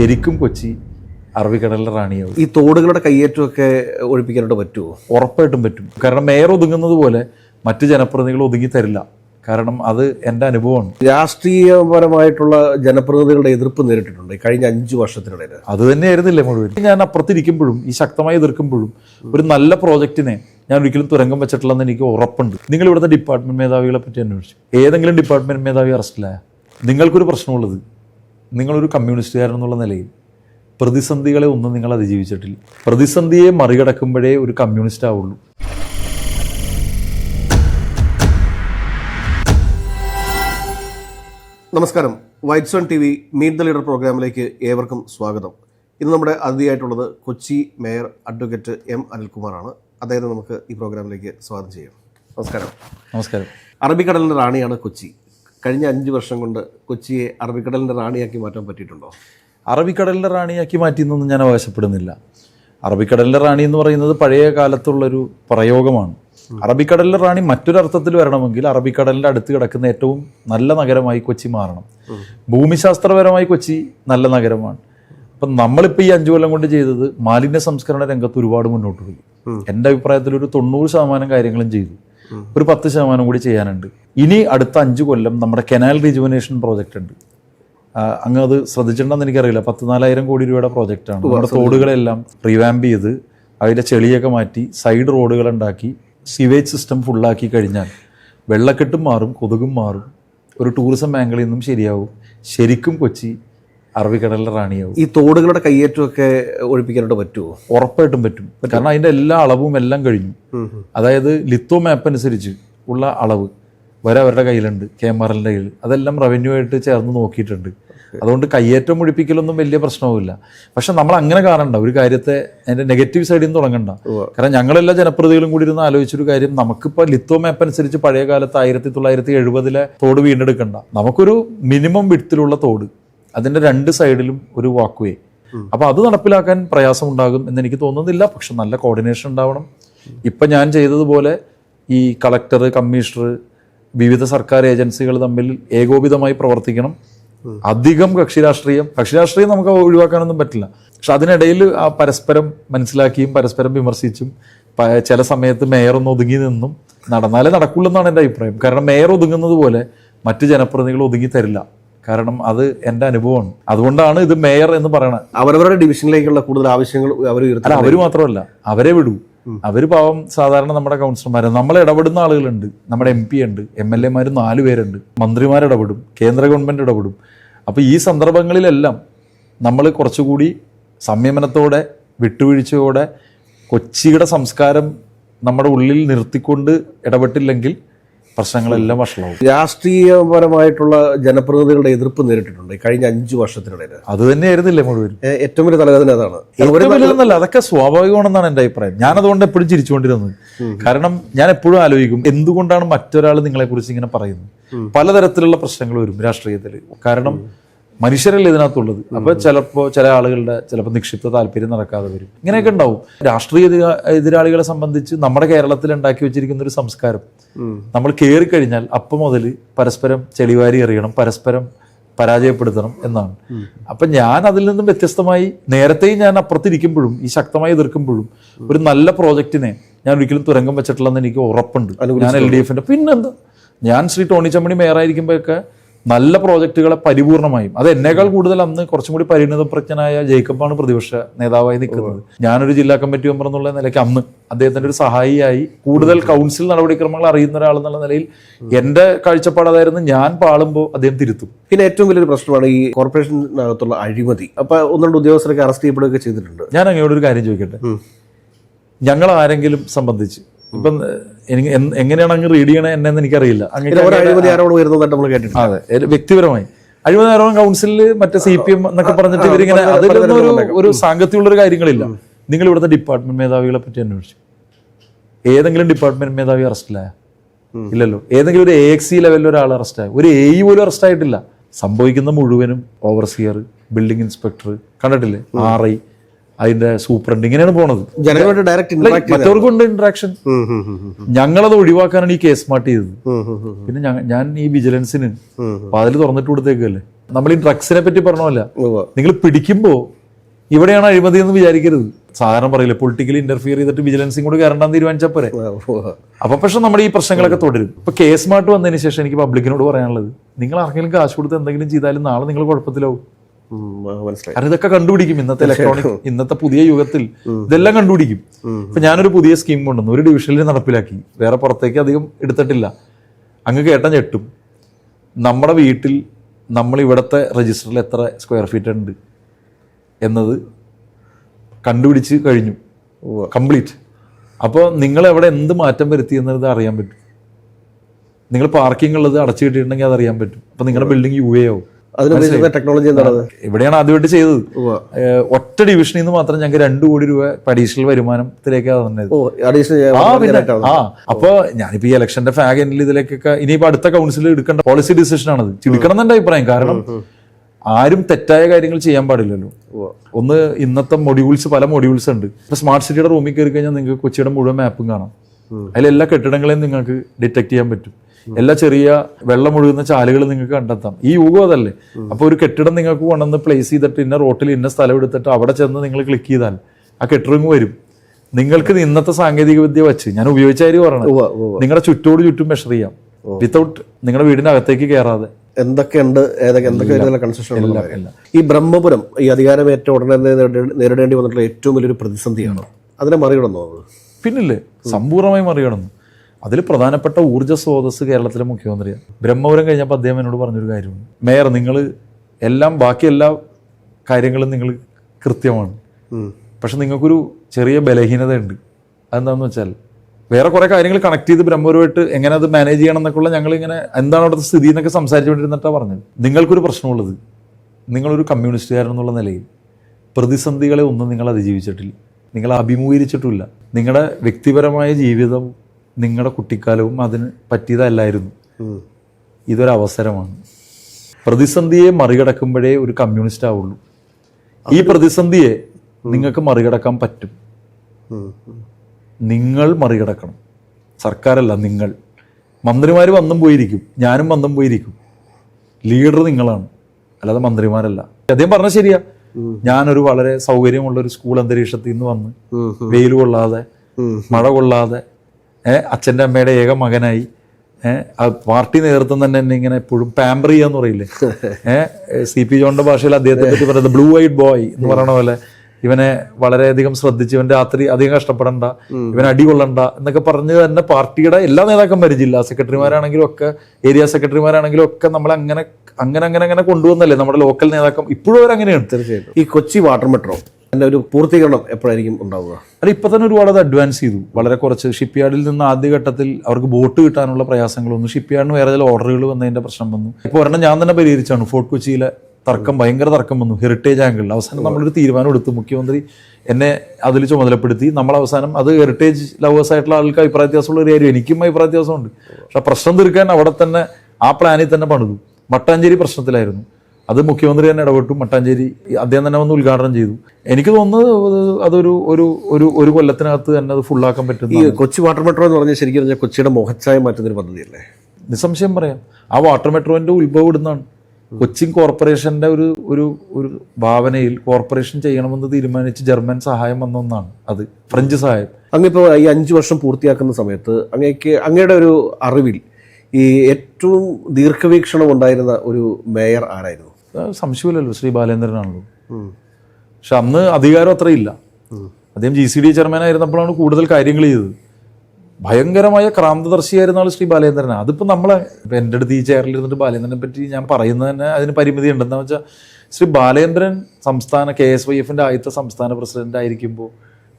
ശരിക്കും കൊച്ചി അറബിക്കടലിലെ റാണിയാവും. ഈ തോടുകളുടെ കയ്യേറ്റമൊക്കെ ഒഴിപ്പിക്കാനായിട്ട് പറ്റുമോ ഉറപ്പായിട്ടും പറ്റും. കാരണം മേയർ ഒതുങ്ങുന്നത് പോലെ മറ്റ് ജനപ്രതിനിധികൾ ഒതുങ്ങി തരില്ല. കാരണം അത് എന്റെ അനുഭവമാണ്. രാഷ്ട്രീയപരമായിട്ടുള്ള ജനപ്രതിനിധികളുടെ എതിർപ്പ് നേരിട്ടിട്ടുണ്ട് കഴിഞ്ഞ അഞ്ചു വർഷത്തിനിടയിൽ. അത് തന്നെയായിരുന്നില്ലേ മുഴുവൻ? ഞാൻ അപ്പുറത്തിരിക്കുമ്പോഴും ഈ ശക്തമായി എതിർക്കുമ്പോഴും ഒരു നല്ല പ്രോജക്റ്റിനെ ഞാൻ ഒരിക്കലും തുരങ്കം വെച്ചിട്ടില്ലെന്ന് എനിക്ക് ഉറപ്പുണ്ട്. നിങ്ങൾ ഇവിടുത്തെ ഡിപ്പാർട്ട്മെന്റ് മേധാവികളെ പറ്റി അന്വേഷിച്ചു. ഏതെങ്കിലും ഡിപ്പാർട്ട്മെന്റ് മേധാവി അറസ്റ്റിലായ? നിങ്ങൾക്കൊരു പ്രശ്നമുള്ളത്? നിങ്ങളൊരു കമ്മ്യൂണിസ്റ്റുകാരൻ എന്നുള്ള നിലയിൽ പ്രതിസന്ധികളെ ഒന്നും നിങ്ങൾ അതിജീവിച്ചിട്ടില്ല. പ്രതിസന്ധിയെ മറികടക്കുമ്പോഴേ ഒരു കമ്മ്യൂണിസ്റ്റ് ആവുള്ളൂ. നമസ്കാരം. White zone T V meet the leader പ്രോഗ്രാമിലേക്ക് ഏവർക്കും സ്വാഗതം. ഇന്ന് നമ്മുടെ അതിഥിയായിട്ടുള്ളത് കൊച്ചി മേയർ അഡ്വക്കേറ്റ് എം അനിൽകുമാറാണ്. അദ്ദേഹത്തെ നമുക്ക് ഈ പ്രോഗ്രാമിലേക്ക് സ്വാഗതം ചെയ്യാം. നമസ്കാരം. നമസ്കാരം. അറബിക്കടലിന്റെ റാണിയാണ് കൊച്ചി. കഴിഞ്ഞ അഞ്ച് വർഷം കൊണ്ട് കൊച്ചിയെ അറബിക്കടലിന്റെ റാണിയാക്കി മാറ്റാൻ പറ്റിയിട്ടുണ്ടോ? അറബിക്കടലിന്റെ റാണിയാക്കി മാറ്റിയെന്നൊന്നും ഞാൻ അവകാശപ്പെടുന്നില്ല. അറബിക്കടലിന്റെ റാണി എന്ന് പറയുന്നത് പഴയ കാലത്തുള്ളൊരു പ്രയോഗമാണ്. അറബിക്കടലിലെ റാണി മറ്റൊരർത്ഥത്തിൽ വരണമെങ്കിൽ അറബിക്കടലിന്റെ അടുത്ത് കിടക്കുന്ന ഏറ്റവും നല്ല നഗരമായി കൊച്ചി മാറണം. ഭൂമിശാസ്ത്രപരമായി കൊച്ചി നല്ല നഗരമാണ്. അപ്പം നമ്മളിപ്പോൾ ഈ അഞ്ചു കൊല്ലം കൊണ്ട് ചെയ്തത് മാലിന്യ സംസ്കരണ രംഗത്ത് ഒരുപാട് മുന്നോട്ട് പോയി. എന്റെ അഭിപ്രായത്തിൽ ഒരു തൊണ്ണൂറ് ശതമാനം കാര്യങ്ങളും ചെയ്തു. ഒരു പത്ത് ശതമാനം കൂടി ചെയ്യാനുണ്ട്. ഇനി അടുത്ത അഞ്ച് കൊല്ലം നമ്മുടെ കനാൽ റിജുവനേഷൻ പ്രോജക്റ്റ് ഉണ്ട്. അങ്ങ് അത് ശ്രദ്ധിച്ചിട്ടുണ്ടെന്ന് എനിക്കറിയില്ല. പത്ത് നാലായിരം കോടി രൂപയുടെ പ്രോജക്റ്റാണ് നമ്മുടെ തോടുകളെല്ലാം റിവാമ്പ് ചെയ്ത് അതിലെ ചെളിയൊക്കെ മാറ്റി സൈഡ് റോഡുകൾ ഉണ്ടാക്കി സിവേജ് സിസ്റ്റം ഫുള്ളാക്കി കഴിഞ്ഞാൽ വെള്ളക്കെട്ടും മാറും കൊതുകും മാറും. ഒരു ടൂറിസം മേഖലയിൽ നിന്നും ശരിയാവും. ശരിക്കും കൊച്ചി അറബിക്കടലിലെ റാണിയാവും. ഈ തോടുകളുടെ കയ്യേറ്റമൊക്കെ ഒഴിപ്പിക്കാനായിട്ട് പറ്റുമോ ഉറപ്പായിട്ടും പറ്റും. കാരണം അതിന്റെ എല്ലാ അളവും എല്ലാം കഴിഞ്ഞു. അതായത് ലിത്തോ മാപ്പ് അനുസരിച്ച് ഉള്ള അളവ് വരെ അവരുടെ കയ്യിലുണ്ട്. കെ എം ആർ എല്ലിന്റെ കയ്യിൽ. അതെല്ലാം റവന്യൂ ആയിട്ട് ചേർന്ന് നോക്കിയിട്ടുണ്ട്. അതുകൊണ്ട് കയ്യേറ്റം ഒഴിപ്പിക്കലൊന്നും വലിയ പ്രശ്നവുമില്ല. പക്ഷെ നമ്മൾ അങ്ങനെ കാണണ്ട. ഒരു കാര്യത്തെ അതിന്റെ നെഗറ്റീവ് സൈഡിൽ നിന്ന് തുടങ്ങണ്ട. കാരണം ഞങ്ങളെല്ലാ ജനപ്രതികളും കൂടി ഇരുന്ന് ആലോചിച്ചൊരു കാര്യം നമുക്കിപ്പോൾ ലിത്തോ മാപ്പ് അനുസരിച്ച് പഴയ കാലത്ത് ആയിരത്തി തൊള്ളായിരത്തി എഴുപതിലെ തോട് വീണ്ടെടുക്കണ്ട. നമുക്കൊരു മിനിമം വിടത്തിലുള്ള തോട്. അതിന്റെ രണ്ട് സൈഡിലും ഒരു വാക്ക് വേ അപ്പൊ അത് നടപ്പിലാക്കാൻ പ്രയാസം ഉണ്ടാകും എന്ന് എനിക്ക് തോന്നുന്നില്ല. പക്ഷെ നല്ല കോർഡിനേഷൻ ഉണ്ടാവണം. ഇപ്പൊ ഞാൻ ചെയ്തതുപോലെ ഈ കളക്ടർ കമ്മീഷണർ വിവിധ സർക്കാർ ഏജൻസികൾ തമ്മിൽ ഏകോപിതമായി പ്രവർത്തിക്കണം. അധികം കക്ഷി രാഷ്ട്രീയം കക്ഷി രാഷ്ട്രീയം നമുക്ക് ഒഴിവാക്കാനൊന്നും പറ്റില്ല. പക്ഷെ അതിനിടയിൽ ആ പരസ്പരം മനസ്സിലാക്കിയും പരസ്പരം വിമർശിച്ചും ചില സമയത്ത് മേയർ ഒന്ന് ഒതുങ്ങി നിന്നും നടന്നാലേ നടക്കുള്ളൂ എന്നാണ് എന്റെ അഭിപ്രായം. കാരണം മേയർ ഒതുങ്ങുന്നത് പോലെ മറ്റ് ജനപ്രതിനിധികൾ ഒതുങ്ങി തരില്ല. കാരണം അത് എന്റെ അനുഭവമാണ്. അതുകൊണ്ടാണ് ഇത് മേയർ എന്ന് പറയണത്. അവരവരുടെ ഡിവിഷനിലേക്കുള്ള കൂടുതൽ ആവശ്യങ്ങൾ അവർ അല്ല അവർ മാത്രമല്ല അവരെ വിടൂ. അവർ പാവം സാധാരണ നമ്മുടെ കൗൺസിലർമാർ നമ്മൾ ഇടപെടുന്ന ആളുകളുണ്ട്. നമ്മുടെ എം പി ഉണ്ട് എം എൽ എമാർ നാല് പേരുണ്ട്. മന്ത്രിമാർ ഇടപെടും കേന്ദ്ര ഗവൺമെന്റ് ഇടപെടും. അപ്പോൾ ഈ സന്ദർഭങ്ങളിലെല്ലാം നമ്മൾ കുറച്ചുകൂടി സംയമനത്തോടെ വിട്ടുവീഴ്ചയോടെ കൊച്ചിയുടെ സംസ്കാരം നമ്മുടെ ഉള്ളിൽ നിർത്തിക്കൊണ്ട് ഇടപെട്ടില്ലെങ്കിൽ പ്രശ്നങ്ങളെല്ലാം വഷളാവും. രാഷ്ട്രീയപരമായിട്ടുള്ള ജനപ്രതിനിധികളുടെ എതിർപ്പ് നേരിട്ടിട്ടുണ്ട് കഴിഞ്ഞ അഞ്ചു വർഷത്തിനിടയിൽ. അത് തന്നെയായിരുന്നില്ലേ മുഴുവൻ? ഏറ്റവും വലിയ തലവേദന അതാണ്. അതൊക്കെ സ്വാഭാവികമാണെന്നാണ് എന്റെ അഭിപ്രായം. ഞാൻ അതുകൊണ്ട് എപ്പോഴും ചിരിച്ചുകൊണ്ടിരുന്നത്. കാരണം ഞാൻ എപ്പോഴും ആലോചിക്കും എന്തുകൊണ്ടാണ് മറ്റൊരാൾ നിങ്ങളെ കുറിച്ച് ഇങ്ങനെ പറയുന്നത്? പലതരത്തിലുള്ള പ്രശ്നങ്ങൾ വരും രാഷ്ട്രീയത്തിൽ. കാരണം മനുഷ്യരല്ലേ ഇതിനകത്തുള്ളത്? അപ്പൊ ചിലപ്പോ ചില ആളുകളുടെ ചിലപ്പോൾ നിക്ഷിപ്ത താല്പര്യം നടക്കാതെ വരും. ഇങ്ങനെയൊക്കെ ഉണ്ടാവും. രാഷ്ട്രീയ എതിരാളികളെ സംബന്ധിച്ച് നമ്മുടെ കേരളത്തിൽ ഉണ്ടാക്കി വെച്ചിരിക്കുന്ന ഒരു സംസ്കാരം. നമ്മൾ കയറി കഴിഞ്ഞാൽ അപ്പം മുതൽ പരസ്പരം ചെളിവാരി എറിയണം പരസ്പരം പരാജയപ്പെടുത്തണം എന്നാണ്. അപ്പൊ ഞാൻ അതിൽ നിന്നും വ്യത്യസ്തമായി നേരത്തെയും ഞാൻ അപ്പുറത്തിരിക്കുമ്പോഴും ഈ ശക്തമായി എതിർക്കുമ്പോഴും ഒരു നല്ല പ്രോജക്റ്റിനെ ഞാൻ ഒരിക്കലും തുരങ്കം വെച്ചിട്ടില്ലെന്ന് എനിക്ക് ഉറപ്പുണ്ട്. ഞാൻ എൽ ഡി എഫിന്റെ പിന്നെന്താ? ഞാൻ ശ്രീ ടോണി ചമ്മണി മേയറായിരിക്കുമ്പോഴൊക്കെ നല്ല പ്രോജക്റ്റുകളെ പരിപൂർണമായും. അത് എന്നേക്കാൾ കൂടുതൽ അന്ന് കുറച്ചും കൂടി പരിണിതപ്രജ്ഞനായ ജേക്കബാണ് പ്രതിപക്ഷ നേതാവായി നിൽക്കുന്നത്. ഞാനൊരു ജില്ലാ കമ്മിറ്റി മെമ്പർ എന്നുള്ള നിലയ്ക്ക് അന്ന് അദ്ദേഹത്തിന്റെ ഒരു സഹായിയായി കൂടുതൽ കൗൺസിൽ നടപടിക്രമങ്ങൾ അറിയുന്ന ഒരാൾ എന്നുള്ള നിലയിൽ എന്റെ കാഴ്ചപ്പാട് അതായിരുന്നു ഞാൻ പാളുമ്പോൾ അദ്ദേഹം തിരുത്തും. പിന്നെ ഏറ്റവും വലിയൊരു പ്രശ്നമാണ് ഈ കോർപ്പറേഷനകത്തുള്ള അഴിമതി. അപ്പൊ ഒന്ന് രണ്ട് ഉദ്യോഗസ്ഥരൊക്കെ അറസ്റ്റ് ചെയ്യപ്പെടുകയൊക്കെ ചെയ്തിട്ടുണ്ട്. ഞാൻ അങ്ങോട്ടൊരു കാര്യം ചോദിക്കട്ടെ? ഞങ്ങൾ ആരെങ്കിലും സംബന്ധിച്ച് ഇപ്പം എനിക്ക് എങ്ങനെയാണ് അങ്ങ് റീഡ് ചെയ്യണേ എന്നെന്ന് എനിക്കറിയില്ല. അഴിമതി അതെ വ്യക്തിപരമായി. അഴിമതിപരമായ കൗൺസിലിൽ മറ്റേ സി പി എം എന്നൊക്കെ പറഞ്ഞിട്ട് ഇവരിങ്ങനെ അതിലൊന്നും ഒരു ഒരു സാങ്കത്യമുള്ള ഒരു കാര്യങ്ങളില്ല. നിങ്ങൾ ഇവിടുത്തെ ഡിപ്പാർട്ട്മെന്റ് മേധാവികളെ പറ്റി അന്വേഷിച്ചു. ഏതെങ്കിലും ഡിപ്പാർട്ട്മെന്റ് മേധാവി അറസ്റ്റിലായ? ഇല്ലല്ലോ. ഏതെങ്കിലും ഒരു എ എക്സ് സി ലെവലിൽ ഒരാൾ അറസ്റ്റായ? ഒരു എ ഇ പോലും അറസ്റ്റ് ആയിട്ടില്ല സംഭവിക്കുന്ന മുഴുവനും ഓവർസിയർ ബിൽഡിംഗ് ഇൻസ്പെക്ടർ കണ്ടിട്ടില്ലേ? ആർ ഐ അതിന്റെ സൂപ്രണ്ട് ഇങ്ങനെയാണ് പോണത്. ജനങ്ങളുമായിട്ട് ഡയറക്റ്റ് മറ്റവർക്കുണ്ട് ഇന്ററാക്ഷൻ ഞങ്ങളത് ഒഴിവാക്കാനാണ് ഈ കേസ് മാർട്ട് ചെയ്തത്. പിന്നെ ഞാൻ ഈ വിജിലൻസിന് അതിൽ തുറന്നിട്ട് കൊടുത്തേക്കല്ലേ? നമ്മൾ ഈ ഡ്രഗ്സിനെ പറ്റി പറഞ്ഞല്ല. നിങ്ങൾ പിടിക്കുമ്പോൾ ഇവിടെയാണ് അഴിമതി എന്ന് വിചാരിക്കരുത്. സാധാരണ പറയില്ല പൊളിറ്റിക്കലി ഇന്റർഫിയർ ചെയ്തിട്ട് വിജിലൻസും കൂടെ കയറണ്ടെന്ന് തീരുമാനിച്ചാൽ പോരെ. അപ്പൊ പക്ഷെ നമ്മുടെ ഈ പ്രശ്നങ്ങളൊക്കെ തുടരും. ഇപ്പൊ കേസ് മാർട്ട് വന്നതിന് ശേഷം എനിക്ക് പബ്ലിക്കിനോട് പറയാനുള്ളത് നിങ്ങൾ ആർക്കെങ്കിലും കാശ് കൊടുത്ത് എന്തെങ്കിലും ചെയ്താലും നാളെ നിങ്ങൾ കുഴപ്പത്തിലാവും. മനസ്സിലായി. കാരണം ഇതൊക്കെ കണ്ടുപിടിക്കും ഇന്നത്തെ ഇലക്ട്രോണിക് ഇന്നത്തെ പുതിയ യുഗത്തിൽ ഇതെല്ലാം കണ്ടുപിടിക്കും. ഇപ്പൊ ഞാനൊരു പുതിയ സ്കീം കൊണ്ടുവന്നു. ഒരു ഡിവിഷനിൽ നടപ്പിലാക്കി. വേറെ പുറത്തേക്ക് അധികം എടുത്തിട്ടില്ല. അങ്ങ് കേട്ട ഞെട്ടും. നമ്മുടെ വീട്ടിൽ നമ്മൾ ഇവിടുത്തെ രജിസ്റ്ററിൽ എത്ര സ്ക്വയർ ഫീറ്റ് ഉണ്ട് എന്നത് കണ്ടുപിടിച്ച് കഴിഞ്ഞു. കംപ്ലീറ്റ് അപ്പോൾ നിങ്ങൾ എവിടെ എന്ത് മാറ്റം വരുത്തി എന്നത് അറിയാൻ പറ്റും. നിങ്ങൾ പാർക്കിംഗ് ഉള്ളത് അടച്ചു കിട്ടിയിട്ടുണ്ടെങ്കിൽ അത് അറിയാൻ പറ്റും. അപ്പോൾ നിങ്ങളുടെ ബിൽഡിംഗ് യു എ ആവും. ടെക്നോളജി എന്താണ് ഇവിടെയാണ് ആദ്യമായിട്ട് ചെയ്തത്. ഒറ്റ ഡിവിഷനിൽ നിന്ന് മാത്രം ഞങ്ങൾക്ക് രണ്ടു കോടി രൂപ അഡീഷണൽ ആ അപ്പൊ ഞാനിപ്പോ ഈ ഇലക്ഷന്റെ ഫാഗ് എൻഡിൽ ഇതിലേക്കൊക്കെ ഇനിയിപ്പോ അടുത്ത കൗൺസിൽ എടുക്കേണ്ട പോളിസി ഡിസിഷൻ ആണത്. എടുക്കണം എന്നെ അഭിപ്രായം. കാരണം ആരും തെറ്റായ കാര്യങ്ങൾ ചെയ്യാൻ പാടില്ലല്ലോ. ഒന്ന് ഇന്നത്തെ മൊഡ്യൂൾസ് പല മൊഡ്യൂൾസ് ഉണ്ട്. ഇപ്പൊ സ്മാർട്ട് സിറ്റിയുടെ റൂമിൽ കയറി കഴിഞ്ഞാൽ നിങ്ങൾക്ക് കൊച്ചിയുടെ മുഴുവൻ മാപ്പും കാണാം. അതിലെല്ലാ കെട്ടിടങ്ങളെയും നിങ്ങൾക്ക് ഡിറ്റക്ട് ചെയ്യാൻ പറ്റും. എല്ലാ ചെറിയ വെള്ളം ഒഴുകുന്ന ചാലുകൾ നിങ്ങൾക്ക് കണ്ടെത്താം. ഈ യുഗം അതല്ലേ? അപ്പൊ ഒരു കെട്ടിടം നിങ്ങൾക്ക് കൊണ്ടുവന്ന് പ്ലേസ് ചെയ്തിട്ട് ഇന്ന റോട്ടിൽ ഇന്ന സ്ഥലം എടുത്തിട്ട് അവിടെ ചെന്ന് നിങ്ങൾ ക്ലിക്ക് ചെയ്താൽ ആ കെട്ടിടം വരും. നിങ്ങൾക്ക് ഇന്നത്തെ സാങ്കേതിക വിദ്യ വെച്ച് ഞാൻ ഉപയോഗിച്ച പറയണത്. നിങ്ങളുടെ ചുറ്റോട് ചുറ്റും മെഷർ ചെയ്യാം. വിത്തൗട്ട് നിങ്ങളുടെ വീടിന്റെ അകത്തേക്ക് കയറാതെ എന്തൊക്കെയുണ്ട്? ഏതൊക്കെ എന്തൊക്കെ കൺസെഷൻ ഈ ബ്രഹ്മപുരം ഈ അധികാരമേറ്റ ഉടനെ നേരിടേ- നേരിടേണ്ടി വന്നിട്ടുള്ള ഏറ്റവും വലിയൊരു പ്രതിസന്ധിയാണ്. അതിനെ മറികടന്നു പിന്നില്ലേ? സമ്പൂർണമായി മറികടന്നു. അതിൽ പ്രധാനപ്പെട്ട ഊർജ സ്രോതസ് കേരളത്തിലെ മുഖ്യമന്ത്രിയാണ്. ബ്രഹ്മപുരം കഴിഞ്ഞപ്പോൾ അദ്ദേഹം എന്നോട് പറഞ്ഞൊരു കാര്യമാണ് മേയർ നിങ്ങൾ എല്ലാം ബാക്കി എല്ലാ കാര്യങ്ങളും നിങ്ങൾ കൃത്യമാണ്. പക്ഷെ നിങ്ങൾക്കൊരു ചെറിയ ബലഹീനത ഉണ്ട് അതെന്താണെന്ന് വെച്ചാൽ വേറെ കുറെ കാര്യങ്ങൾ കണക്ട് ചെയ്ത് ബ്രഹ്മപുരമായിട്ട് എങ്ങനെ അത് മാനേജ് ചെയ്യണം എന്നൊക്കെയുള്ള ഞങ്ങൾ ഇങ്ങനെ എന്താണ് അവിടുത്തെ സ്ഥിതി എന്നൊക്കെ സംസാരിച്ചുകൊണ്ടിരുന്നിട്ടാണ് പറഞ്ഞത്. നിങ്ങൾക്കൊരു പ്രശ്നമുള്ളത് നിങ്ങളൊരു കമ്മ്യൂണിസ്റ്റുകാരൻ എന്നുള്ള നിലയിൽ പ്രതിസന്ധികളെ ഒന്നും നിങ്ങൾ അതിജീവിച്ചിട്ടില്ല. നിങ്ങൾ അഭിമുഖീകരിച്ചിട്ടില്ല. നിങ്ങളുടെ വ്യക്തിപരമായ ജീവിതം നിങ്ങളുടെ കുട്ടിക്കാലവും അതിന് പറ്റിയതല്ലായിരുന്നു. ഇതൊരവസരമാണ്. പ്രതിസന്ധിയെ മറികടക്കുമ്പോഴേ ഒരു കമ്മ്യൂണിസ്റ്റ് ആവുള്ളൂ. ഈ പ്രതിസന്ധിയെ നിങ്ങൾക്ക് മറികടക്കാൻ പറ്റും. നിങ്ങൾ മറികടക്കണം. സർക്കാരല്ല നിങ്ങൾ. മന്ത്രിമാർ വന്നും പോയിരിക്കും. ഞാനും വന്നും പോയിരിക്കും. ലീഡർ നിങ്ങളാണ്. അല്ലാതെ മന്ത്രിമാരല്ല. അദ്ദേഹം പറഞ്ഞ ശരിയാ. ഞാനൊരു വളരെ സൗകര്യമുള്ള ഒരു സ്കൂൾ അന്തരീക്ഷത്തിൽ നിന്ന് വന്ന്. വെയിൽ കൊള്ളാതെ മഴ കൊള്ളാതെ അച്ഛന്റെ അമ്മയുടെ ഏക മകനായി. ഏഹ് ആ പാർട്ടി നേതൃത്വം തന്നെ എന്നെ ഇങ്ങനെ എപ്പോഴും പാമ്പർ ചെയ്യാന്ന് പറയില്ലേ? ഏഹ് സി പി ജോണിന്റെ ഭാഷയിൽ അദ്ദേഹത്തെ പറ്റി പറയുന്നത് ബ്ലൂ വൈറ്റ് ബോയ് എന്ന് പറയണ പോലെ ഇവനെ വളരെയധികം ശ്രദ്ധിച്ച് ഇവൻ രാത്രി അധികം കഷ്ടപ്പെടണ്ട ഇവൻ അടികൊള്ളണ്ട എന്നൊക്കെ പറഞ്ഞ് തന്നെ പാർട്ടിയുടെ എല്ലാ നേതാക്കന്മാരും ജില്ലാ സെക്രട്ടറിമാരാണെങ്കിലും ഒക്കെ ഏരിയ സെക്രട്ടറിമാരാണെങ്കിലും ഒക്കെ നമ്മൾ അങ്ങനെ അങ്ങനെ അങ്ങനെ അങ്ങനെ കൊണ്ടുവന്നല്ലേ നമ്മുടെ ലോക്കൽ നേതാക്കം ഇപ്പോഴും അവരങ്ങനെയാണ്. തീർച്ചയായിട്ടും. ഈ കൊച്ചി വാട്ടർ മെട്രോ അതിന്റെ ഒരു പൂർത്തീകരണം എപ്പോഴായിരിക്കും ഉണ്ടാവുക? അല്ല ഇപ്പോൾ തന്നെ ഒരുപാട് അത് അഡ്വാൻസ് ചെയ്തു. വളരെ കുറച്ച് ഷിപ്പ് യാർഡിൽ നിന്ന് ആദ്യഘട്ടത്തിൽ അവർക്ക് ബോട്ട് കിട്ടാനുള്ള പ്രയാസങ്ങൾ വന്നു. ഷിപ്പ് യാർഡിന് വേറെ ചില ഓർഡറുകൾ വന്നതിന്റെ പ്രശ്നം വന്നു. ഇപ്പോൾ ഒരെണ്ണം ഞാൻ തന്നെ പരിഹരിച്ചാണ് ഫോർട്ട് കൊച്ചിയിലെ തർക്കം ഭയങ്കര തർക്കം വന്നു. ഹെറിറ്റേജ് ആംഗിളിൽ അവസാനം നമ്മളൊരു തീരുമാനം എടുത്തു. മുഖ്യമന്ത്രി എന്നെ അതിൽ ചുമതലപ്പെടുത്തി. നമ്മൾ അവസാനം അത് ഹെറിറ്റേജ് ലവേഴ്സ് ആയിട്ടുള്ള ആൾക്ക് അഭിപ്രായ വ്യത്യാസമുള്ള ഒരു കാര്യം. എനിക്കും അഭിപ്രായ വ്യത്യാസമുണ്ട്. പക്ഷെ പ്രശ്നം തീർക്കാൻ അവിടെ തന്നെ ആ പ്ലാനിൽ തന്നെ പണിതു. മട്ടാഞ്ചേരി പ്രശ്നത്തിലായിരുന്നു. അത് മുഖ്യമന്ത്രി തന്നെ ഇടപെട്ടു. മട്ടാഞ്ചേരി അദ്ദേഹം തന്നെ വന്ന് ഉദ്ഘാടനം ചെയ്തു. എനിക്ക് തോന്നുന്നത് അതൊരു ഒരു ഒരു ഒരു കൊല്ലത്തിനകത്ത് തന്നെ അത് ഫുള്ളാക്കാൻ പറ്റുന്ന ഈ കൊച്ചി വാട്ടർ മെട്രോ എന്ന് പറഞ്ഞാൽ ശരിക്കും പറഞ്ഞാൽ കൊച്ചിയുടെ മുഖച്ഛായ മാറ്റുന്നൊരു പദ്ധതി പദ്ധതിയല്ലേ? നിസ്സംശയം പറയാം. ആ വാട്ടർ മെട്രോന്റെ ഉത്ഭവം ഇടുന്നതാണ്. കൊച്ചിൻ കോർപ്പറേഷന്റെ ഒരു ഒരു ഒരു ഭാവനയിൽ കോർപ്പറേഷൻ ചെയ്യണമെന്ന് തീരുമാനിച്ച് ജർമ്മൻ സഹായം വന്ന ഒന്നാണ് അത്. ഫ്രഞ്ച് സഹായം. അങ്ങിപ്പോൾ ഈ അഞ്ച് വർഷം പൂർത്തിയാക്കുന്ന സമയത്ത് അങ്ങേക്ക് അങ്ങയുടെ ഒരു അറിവിൽ ഈ ഏറ്റവും ദീർഘവീക്ഷണം ഉണ്ടായിരുന്ന ഒരു മേയർ ആരായിരുന്നു? സംശയമില്ലല്ലോ ശ്രീ ബാലേന്ദ്രനാണല്ലോ. പക്ഷെ അന്ന് അധികാരം അത്രയില്ല. അദ്ദേഹം ജി സി ഡി ചെയർമാൻ ആയിരുന്നപ്പോഴാണ് കൂടുതൽ കാര്യങ്ങൾ ചെയ്തത്. ഭയങ്കരമായ ക്രാന്തദർശിയായിരുന്ന ആൾ ശ്രീ ബാലേന്ദ്രൻ അതിപ്പോൾ നമ്മളെ ഇപ്പം എന്റെ അടുത്ത് ഈ ചെയറിൽ ഇരുന്നിട്ട് ബാലേന്ദ്രനെ പറ്റി ഞാൻ പറയുന്നത് തന്നെ അതിന് പരിമിതി ഉണ്ടെന്ന് വെച്ചാൽ ശ്രീ ബാലേന്ദ്രൻ സംസ്ഥാന കെ എസ് വൈ എഫിന്റെ ആദ്യത്തെ സംസ്ഥാന പ്രസിഡന്റ് ആയിരിക്കുമ്പോൾ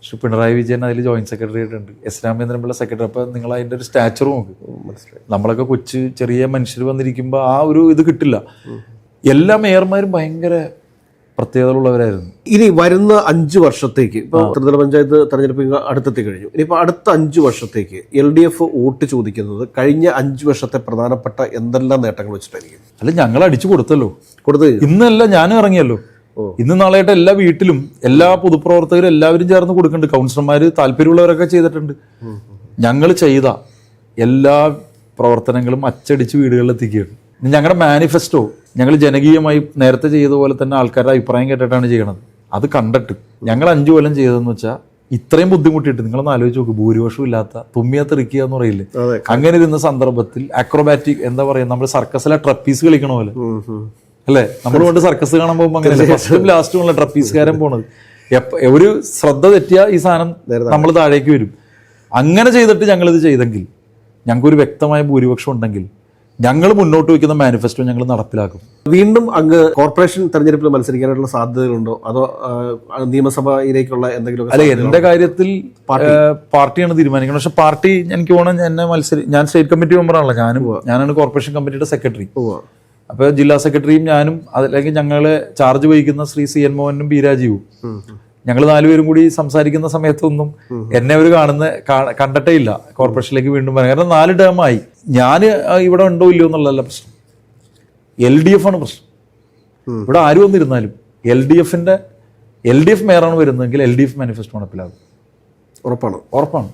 ശ്രീ പിണറായി വിജയൻ അതിൽ ജോയിന്റ് സെക്രട്ടറി ആയിട്ടുണ്ട്. S Ramachandran Pillai secretary. അപ്പോൾ നിങ്ങൾ അതിന്റെ ഒരു സ്റ്റാച്ചർ നോക്ക്. നമ്മളൊക്കെ കൊച്ചു ചെറിയ മനുഷ്യർ വന്നിരിക്കുമ്പോൾ ആ ഒരു ഇത് കിട്ടില്ല. എല്ലാ മേയർമാരും ഭയങ്കര പ്രത്യേകതകളുള്ളവരായിരുന്നു. ഇനി വരുന്ന അഞ്ച് വർഷത്തേക്ക് ഇപ്പോൾ ത്രിതല പഞ്ചായത്ത് തെരഞ്ഞെടുപ്പ് അടുത്തെത്തി കഴിഞ്ഞു. ഇനിയിപ്പോൾ അടുത്ത അഞ്ച് വർഷത്തേക്ക് എൽ ഡി എഫ് വോട്ട് ചോദിക്കുന്നത് കഴിഞ്ഞ അഞ്ച് വർഷത്തെ പ്രധാനപ്പെട്ട എന്തെല്ലാം നേട്ടങ്ങൾ വെച്ചിട്ടായിരിക്കും? അല്ല ഞങ്ങൾ അടിച്ചു കൊടുത്തല്ലോ. കൊടുത്തു ഇന്നല്ല ഞാനും ഇറങ്ങിയല്ലോ. ഇന്ന് നാളെയായിട്ട് എല്ലാ വീട്ടിലും എല്ലാ പൊതുപ്രവർത്തകരും എല്ലാവരും ചേർന്ന് കൊടുക്കുന്നുണ്ട്. കൗൺസിലർമാർ താല്പര്യമുള്ളവരൊക്കെ ചെയ്തിട്ടുണ്ട്. ഞങ്ങൾ ചെയ്ത എല്ലാ പ്രവർത്തനങ്ങളും അച്ചടിച്ച് വീടുകളിൽ എത്തിക്കുകയാണ് ഞങ്ങളുടെ മാനിഫെസ്റ്റോ ഞങ്ങൾ ജനകീയമായി നേരത്തെ ചെയ്ത പോലെ തന്നെ ആൾക്കാരുടെ അഭിപ്രായം കേട്ടിട്ടാണ് ചെയ്യണത്. അത് കണ്ടിട്ട് ഞങ്ങൾ അഞ്ചു കൊല്ലം ചെയ്തതെന്ന് വെച്ചാൽ ഇത്രയും ബുദ്ധിമുട്ടിയിട്ട് നിങ്ങളൊന്ന് ആലോചിച്ച് നോക്ക് ഭൂരിപക്ഷം ഇല്ലാത്ത തുമ്മിയ തെറിക്കുക എന്ന് പറയില്ലേ? അങ്ങനെ ഇരുന്ന സന്ദർഭത്തിൽ അക്രോബാറ്റിക് എന്താ പറയുക നമ്മൾ സർക്കസിലെ ട്രപ്പീസ് കളിക്കണ പോലെ. അല്ലേ? നമ്മൾ കൊണ്ട് സർക്കസ് കാണാൻ പോകുമ്പോൾ അങ്ങനെ ഫസ്റ്റും ലാസ്റ്റും ഉള്ള ട്രപ്പീസുകാരൻ പോണത്. ഒരു ശ്രദ്ധ തെറ്റിയ ഈ സാധനം നമ്മൾ താഴേക്ക് വരും. അങ്ങനെ ചെയ്തിട്ട് ഞങ്ങളിത് ചെയ്തെങ്കിൽ ഞങ്ങൾക്കൊരു വ്യക്തമായ ഭൂരിപക്ഷം ഉണ്ടെങ്കിൽ ഞങ്ങൾ മുന്നോട്ട് വയ്ക്കുന്ന മാനിഫെസ്റ്റോ ഞങ്ങൾ നടപ്പിലാക്കും. വീണ്ടും അങ്ങ് കോർപ്പറേഷൻ തെരഞ്ഞെടുപ്പിൽ മത്സരിക്കാനായിട്ടുള്ള സാധ്യതകളുണ്ടോ? അതോ നിയമസഭയിലേക്കുള്ള എന്തെങ്കിലും അല്ല എന്റെ കാര്യത്തിൽ പാർട്ടിയാണ് തീരുമാനിക്കുന്നത്. പക്ഷെ പാർട്ടി എനിക്ക് പോകണം എന്നെ മത്സരി ഞാൻ സ്റ്റേറ്റ് കമ്മിറ്റി മെമ്പറാണല്ലോ ഞാനും ഞാനാണ് കോർപ്പറേഷൻ കമ്മിറ്റിയുടെ സെക്രട്ടറി അപ്പൊ ജില്ലാ സെക്രട്ടറിയും ഞാനും അതല്ലെങ്കിൽ ഞങ്ങളെ ചാർജ് വഹിക്കുന്ന ശ്രീ സി എൻ മോഹനും ബി രാജീവും. ഞങ്ങൾ നാലുപേരും കൂടി സംസാരിക്കുന്ന സമയത്തൊന്നും എന്നെ അവർ കാണുന്ന കണ്ടിട്ടേ ഇല്ല. കോർപ്പറേഷനിലേക്ക് വീണ്ടും വരാൻ. കാരണം നാല് ടേമായി ഞാൻ ഇവിടെ ഉണ്ടോ ഇല്ലയോ എന്നുള്ളതല്ല പ്രശ്നം. എൽ ഡി എഫ് ആണ് പ്രശ്നം. ഇവിടെ ആര് വന്നിരുന്നാലും എൽ ഡി എഫിന്റെ എൽ ഡി എഫ് മേയറാണ് വരുന്നതെങ്കിൽ എൽ ഡി എഫ് മാനിഫെസ്റ്റോ നടപ്പിലാകും ഉറപ്പാണ്. ഉറപ്പാണ്.